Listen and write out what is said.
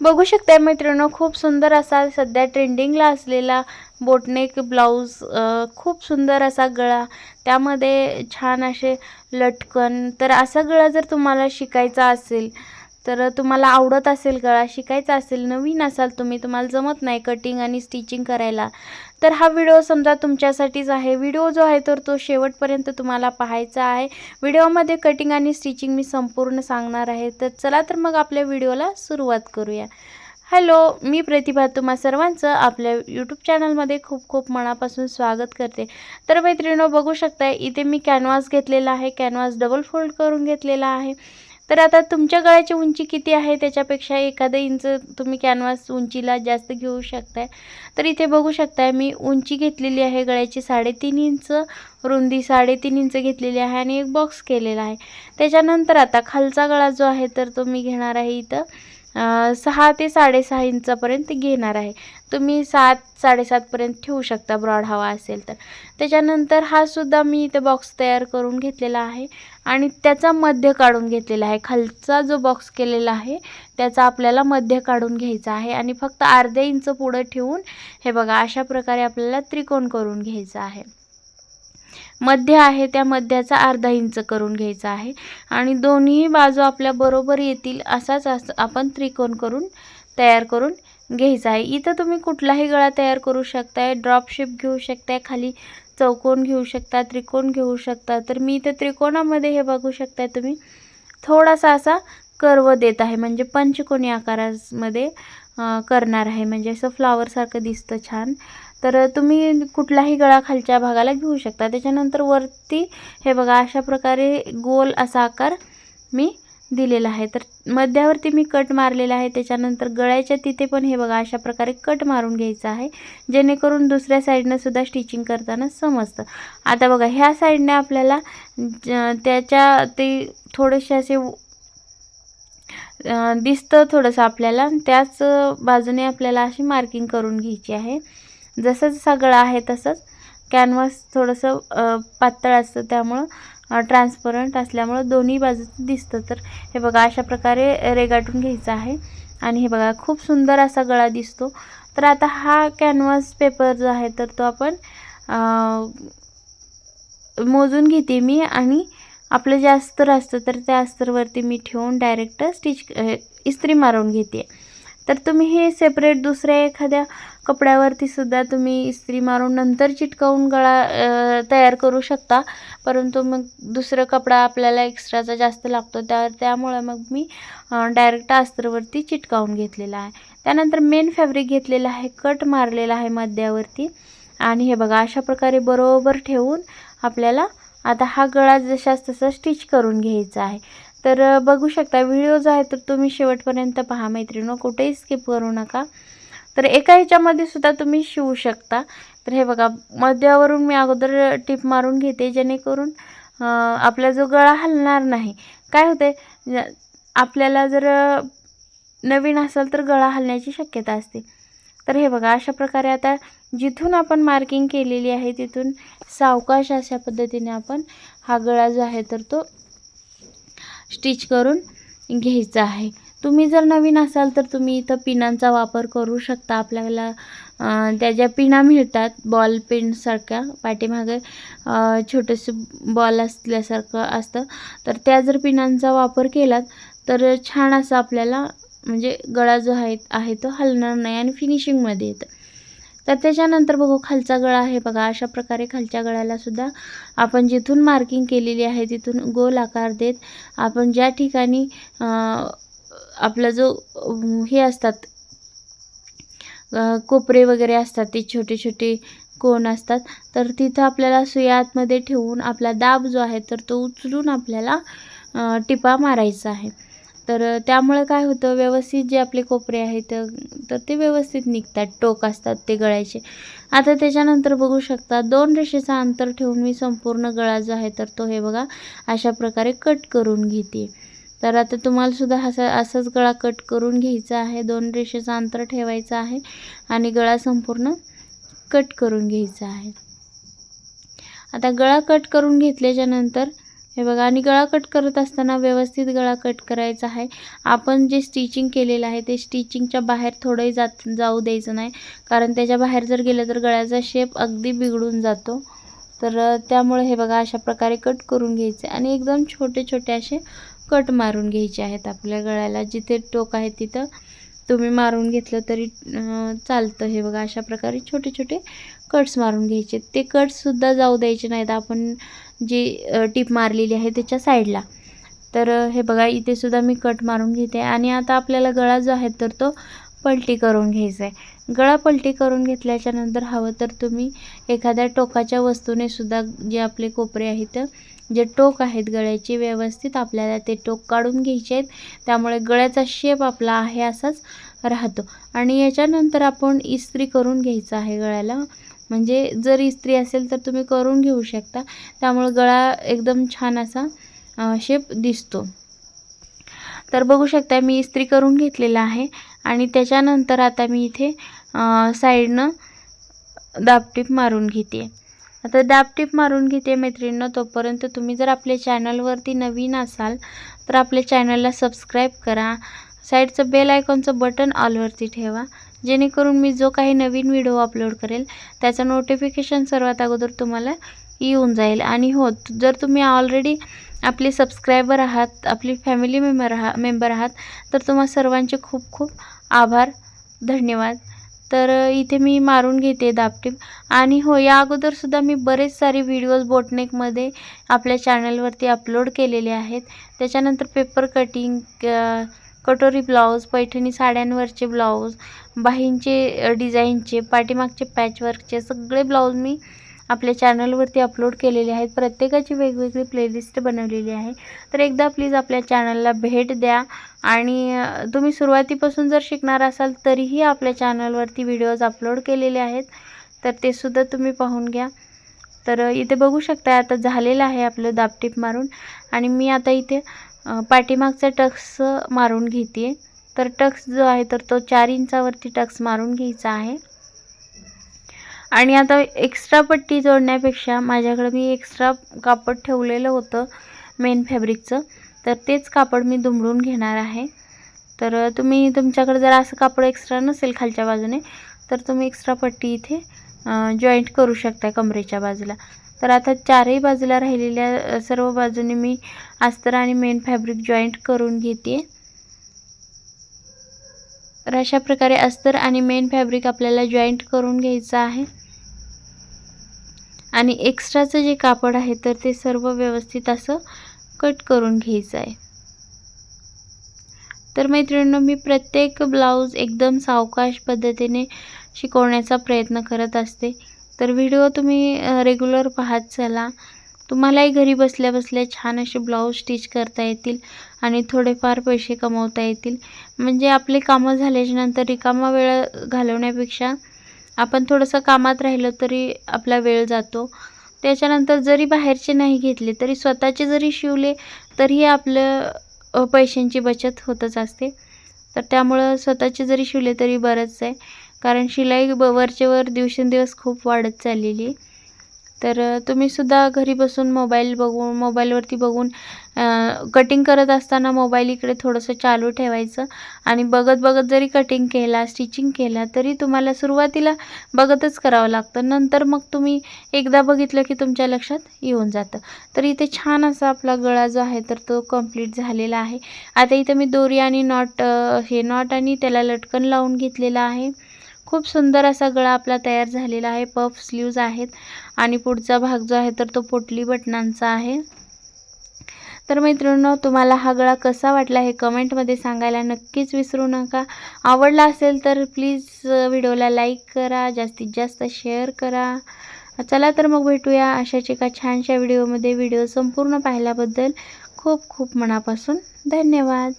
बघू शकताय मैत्रिणी खूप सुंदर असा सध्या ट्रेंडिंगला असलेला बोटनेक ब्लाऊज खूप सुंदर असा गळा. त्यामध्ये छान असे लटकन तर असा गळा जर तुम्हाला शिकायचा असेल तर तुम्हाला आवडत असेल गळा शिकायचा असेल नवीन असाल तुम्ही तुम्हाला जमत नाही कटिंग आणि स्टिचिंग करायला. तर हा व्हिडिओ समजा तुमच्यासाठीच आहे. व्हिडिओ जो आहे तर तो शेवटपर्यंत तुम्हाला पाहायचा आहे. व्हिडिओमध्ये कटिंग आणि स्टिचिंग मी संपूर्ण सांगणार आहे. तर चला तर मग आपल्या व्हिडिओला सुरुवात करूया. हॅलो मी प्रतिभा तुम्हा सर्वांचं आपल्या यूट्यूब चॅनलमध्ये खूप खूप मनापासून स्वागत करते. तर मैत्रिणीनो बघू शकताय इथे मी कॅनव्हास घेतलेला आहे. कॅनव्हास डबल फोल्ड करून घेतलेला आहे. तर आता तुमच्या गळ्याची उंची किती आहे? त्याच्यापेक्षा एखादं इंच तुम्ही कॅनव्हास उंचीला जास्त घेऊ शकताय. तर इथे बघू शकताय मी उंची घेतलेली आहे गळ्याची साडेतीन इंच रुंदी साडेतीन इंच घेतलेली आहे आणि एक बॉक्स केलेला आहे. त्याच्यानंतर आता खालचा गळा जो आहे तर तो मी घेणार आहे इथं. सहा ते साडेसहा इंचापर्यंत घेणार आहे. तुम्ही सात साडेसातपर्यंत ठेवू शकता ब्रॉड हवा असेल तर. त्याच्यानंतर हा सुद्धा मी इथे बॉक्स तयार करून घेतलेला आहे. आणि त्याचा मध्य काढून घेतलेला आहे. खालचा जो बॉक्स केलेला आहे त्याचा आपल्याला मध्य काढून घ्यायचा आहे आणि फक्त अर्धे इंच पुढं ठेवून हे बघा अशा प्रकारे आपल्याला त्रिकोण करून घ्यायचा आहे. मध्य आहे त्या मध्याचा अर्धा इंच करून घ्यायचा आहे आणि दोन्ही बाजू आपल्या बरोबर येतील असाच अस आपण त्रिकोण करून तयार करून घ्यायचा आहे. इथं तुम्ही कुठलाही गळा तयार करू शकताय ड्रॉप शेप घेऊ शकताय खाली चौकोन घेऊ शकता त्रिकोण घेऊ शकता. तर मी इथे त्रिकोणामध्ये हे बघू शकताय तुम्ही. थोडासा असा कर्व देत आहे म्हणजे पंचकोनी आकारामध्ये करणार आहे. म्हणजे असं फ्लावरसारखं दिसतं छान. तर तुम्ही कुठलाही गळा खालच्या भागाला घेऊ शकता. त्याच्यानंतर वरती हे बघा अशा प्रकारे गोल असा आकार मी दिलेला आहे. तर मध्यावरती मी कट मारलेला आहे. त्याच्यानंतर गळ्याच्या तिथे पण हे बघा अशा प्रकारे कट मारून घ्यायचं आहे. जेणेकरून दुसऱ्या साईडनं सुद्धा स्टिचिंग करताना समजतं. आता बघा ह्या साईडने आपल्याला ज- त्याच्या ते थोडेसे असे दिसतं थोडंसं आपल्याला. त्याच बाजूने आपल्याला अशी मार्किंग करून घ्यायची आहे. जसं जसा गळा आहे तसंच कॅनव्हास थोडंसं पातळ असतं त्यामुळं ट्रान्सपरंट असल्यामुळं दोन्ही बाजूचं दिसतं. तर हे बघा अशा प्रकारे रेगाटून घ्यायचं आहे. आणि हे बघा खूप सुंदर असा गळा दिसतो. तर आता हा कॅनव्हास पेपर जो आहे तर तो आपण मोजून घेते मी. आणि आपलं जे अस्तर असतं तर त्या अस्तरवरती मी ठेवून डायरेक्ट स्टिच इस्त्री मारून घेते. तर तुम्ही हे सेपरेट दुसऱ्या एखाद्या कपड्यावरती सुद्धा तुम्ही इस्त्री मारून नंतर चिटकवून गळा तयार करू शकता. परंतु मग दुसरं कपडा आपल्याला एक्स्ट्राचा जास्त लागतो. त्या त्यामुळे मग मी डायरेक्ट अस्तरवरती चिटकावून घेतलेला आहे. त्यानंतर मेन फॅब्रिक घेतलेलं आहे. कट मारलेला आहे मध्यावरती. आणि हे बघा अशा प्रकारे बरोबर ठेवून आपल्याला आता हा गळा जशाच तसा स्टिच करून घ्यायचा आहे. तर बघू शकता व्हिडिओ जो आहे तर तुम्ही शेवटपर्यंत पहा मैत्रिणी कुठेही स्किप करू नका. तर एका ह्याच्यामध्ये सुद्धा तुम्ही शिवू शकता. तर हे बघा मध्यावरून मी अगोदर टिप मारून घेते जेणेकरून आपला जो गळा हलणार नाही. काय होते आपल्याला जर नवीन असेल तर गळा हलण्याची शक्यता असते. तर हे बघा अशा प्रकारे आता जिथून आपण मार्किंग केलेली आहे तिथून सावकाश अशा पद्धतीने आपण हा गळा जो आहे तर तो स्टिच करून घ्यायचं आहे. तुम्ही जर नवीन असाल तर तुम्ही इथं पिनांचा वापर करू शकता. आपल्याला त्या ज्या पिना मिळतात बॉल पेनसारख्या पाठीमागे छोटेसे बॉल असल्यासारखं असतं. तर त्या जर पिनांचा वापर केलात तर छान असं आपल्याला म्हणजे गळा जो आहे आहे तो हलणार नाही आणि फिनिशिंगमध्ये येतं. तर त्याच्यानंतर बघू खालचा गळा आहे बघा. अशा प्रकारे खालच्या गळ्याला सुद्धा आपण जिथून मार्किंग केलेली आहे तिथून गोल आकार देत आपण ज्या ठिकाणी आपला जो हे असतात कोपरे वगैरे असतात ते छोटे छोटे कोण असतात तर तिथं आपल्याला सुया आतमध्ये ठेवून आपला दाब जो आहे तर तो उचलून आपल्याला टिपा मारायचा आहे. तर त्यामुळे काय होतं व्यवस्थित जे आपले कोपरे आहेत तर ते व्यवस्थित निघतात टोक असतात ते गळ्याचे. आता त्याच्यानंतर बघू शकता दोन रेषेचा अंतर ठेवून मी संपूर्ण गळा जो आहे तर तो हे बघा अशा प्रकारे कट करून घेते. तर आता तुम्हालासुद्धा असा असाच गळा कट करून घ्यायचा आहे दोन रेषेचं अंतर ठेवायचं आहे आणि गळा संपूर्ण कट करून घ्यायचा आहे. आता गळा कट करून घेतल्याच्यानंतर हे बघा आणि गळा कट करत असताना व्यवस्थित गळा कट करायचा आहे. आपण जे स्टिचिंग केलेलं आहे ते स्टिचिंगच्या बाहेर थोडंही जात जाऊ द्यायचं नाही. कारण त्याच्या बाहेर जर गेलं तर गळ्याचा शेप अगदी बिघडून जातो. तर त्यामुळे हे बघा अशा प्रकारे कट करून घ्यायचे. आणि एकदम छोटे छोटे असे कट मारून घ्यायचे आहेत आपल्या गळ्याला. जिथे टोक आहे तिथं तुम्ही मारून घेतलं तरी चालतं. हे बघा अशा प्रकारे छोटे छोटे कट्स मारून घ्यायचे. ते कट्ससुद्धा जाऊ द्यायचे नाहीत. आपण जी टीप मारलेली आहे त्याच्या साईडला. तर हे बघा इथे सुद्धा मी कट मारून घेते आणि आता आपल्याला गळा जो आहे तर तो पलटी करून घ्यायचा आहे गळा पलटी करून घेतल्याच्या नंतर हवं तर तुम्ही एखाद्या टोकाच्या वस्तूने सुद्धा जे आपले कोपरे आहेत जे टोक आहेत गळ्याचे व्यवस्थित आपल्याला ते टोक काढून घ्यायचे आहेत त्यामुळे गळ्याचा शेप आपला आहे असाच राहतो. आणि याच्यानंतर आपण इस्त्री करून घ्यायचं आहे गळ्याला. म्हणजे जर इस्त्री असेल तर तुम्ही करून घेऊ शकता. त्यामुळे गळा एकदम छान असा शेप दिसतो. तर बघू शकता मी इस्त्री करून घेतलेला आहे. आणि त्याच्यानंतर आता मी इथे साईडनं दाबटीप मारून घेते. आता दाबटीप मारून घेते मैत्रिणींनो तोपर्यंत तुम्ही जर आपल्या चॅनलवरती नवीन असाल तर आपल्या चॅनलला सबस्क्राईब करा. साईडचं बेल आयकॉनचं बटन ऑलवरती ठेवा. जेणेकरून मी जो काही नवीन व्हिडिओ अपलोड करेल त्याचं नोटिफिकेशन सर्वात अगोदर तुम्हाला येऊन जाईल. आणि हो जर तुम्ही ऑलरेडी आपले सबस्क्रायबर आहात आपली फॅमिली मेंबर आहात मेंबर आहात तर तुम्हा सर्वांचे खूप खूप आभार धन्यवाद. तर इथे मी मारून घेते दापटीप. आणि हो या अगोदरसुद्धा मी बरेच सारे व्हिडिओज बोटनेकमध्ये आपल्या चॅनलवरती अपलोड केलेले आहेत. त्याच्यानंतर पेपर कटिंग कटोरी ब्लाऊज पैठणी साड्यांवरचे ब्लाऊज बाहींचे डिझाईनचे पाठीमागचे पॅचवर्कचे सगळे ब्लाऊज मी आपल्या चॅनलवरती अपलोड केलेले आहेत. प्रत्येकाची वेगवेगळी प्लेलिस्ट बनवलेली आहे. तर एकदा प्लीज आपल्या चॅनलला भेट द्या आणि तुम्ही सुरुवातीपासून जर शिकणार असाल तरीही आपल्या चॅनलवरती व्हिडिओज अपलोड केलेले आहेत. तर ते सुद्धा तुम्ही पाहून घ्या. तर इथे बघू शकता आता झालेलं आहे आपलं दाबटीप मारून आणि मी आता इथे पाठीमागचा टक्स मारून घेते तर टक्स जो आहे तर तो चार इंचावरती टक्स मारून घ्यायचा आहे. आणि आता एक्स्ट्रा पट्टी जोडण्यापेक्षा माझ्याकडे मी एक्स्ट्रा कापड ठेवलेलं होतं मेन फॅब्रिकचं तर तेच कापड मी दुमडून घेणार आहे. तर तुम्ही तुमच्याकडे जर असं कापड एक्स्ट्रा नसेल खालच्या बाजूने तर तुम्ही एक्स्ट्रा पट्टी इथे जॉईंट करू शकता कमरेच्या बाजूला. तर आता चारही बाजूला राहिलेल्या सर्व बाजूने मी अस्तर आणि मेन फॅब्रिक जॉईंट करून घेते. तर अशा प्रकारे अस्तर आणि मेन फॅब्रिक आपल्याला जॉईंट करून घ्यायचं आहे. आणि एक्स्ट्राचं जे कापड आहे तर ते सर्व व्यवस्थित असं कट करून घ्यायचं आहे. तर मैत्रिणींनो मी प्रत्येक ब्लाऊज एकदम सावकाश पद्धतीने शिकवण्याचा प्रयत्न करत असते. तर व्हिडिओ तुम्ही रेग्युलर पाहत चला. तुम्हालाही घरी बसल्या बसल्या छान असे ब्लाऊज स्टिच करता येतील आणि थोडेफार पैसे कमवता येतील. म्हणजे आपले कामं झाल्याच्यानंतर रिकामा वेळ घालवण्यापेक्षा आपण थोडंसं कामात राहिलं तरी आपला वेळ जातो. त्याच्यानंतर जरी बाहेरचे नाही घेतले तरी स्वतःचे जरी शिवले तरीही आपलं पैशांची बचत होतच असते. तर त्यामुळं स्वतःचे जरी शिवले तरी बरंच आहे. कारण शिलाई ब वरचेवर दिवसेंदिवस खूप वाढत चाललेली तर तुम्हीसुद्धा घरी बसून मोबाईल बघून मोबाईलवरती बघून कटिंग करत असताना मोबाईल इकडे थोडंसं चालू ठेवायचं आणि बघत बघत जरी कटिंग केला स्टिचिंग केला तरी तुम्हाला सुरुवातीला बघतच करावं लागतं. नंतर मग तुम्ही एकदा बघितलं की तुमच्या लक्षात येऊन जातं. तर इथे छान असा आपला गळा जो आहे तर तो कंप्लीट झालेला आहे. आता इथं मी दोरी आणि नॉट हे नॉट आणि त्याला लटकन लावून घेतलेलं आहे. खूप सुंदर असा गळा आपला तयार झालेला आहे. पफ स्लीव्ज आहेत आणि पुढचा भाग जो आहे तर तो पोटली बटनांचा आहे. तर मैत्रिणींनो तुम्हाला हा गळा कसा वाटला हे कमेंटमध्ये सांगायला नक्कीच विसरू नका. आवडला असेल तर प्लीज व्हिडिओला लाईक करा जास्तीत जास्त शेअर करा. चला तर मग भेटूया अशाच एका छानशा व्हिडिओमध्ये व्हिडिओ संपूर्ण पाहिल्याबद्दल खूप खूप मनापासून धन्यवाद.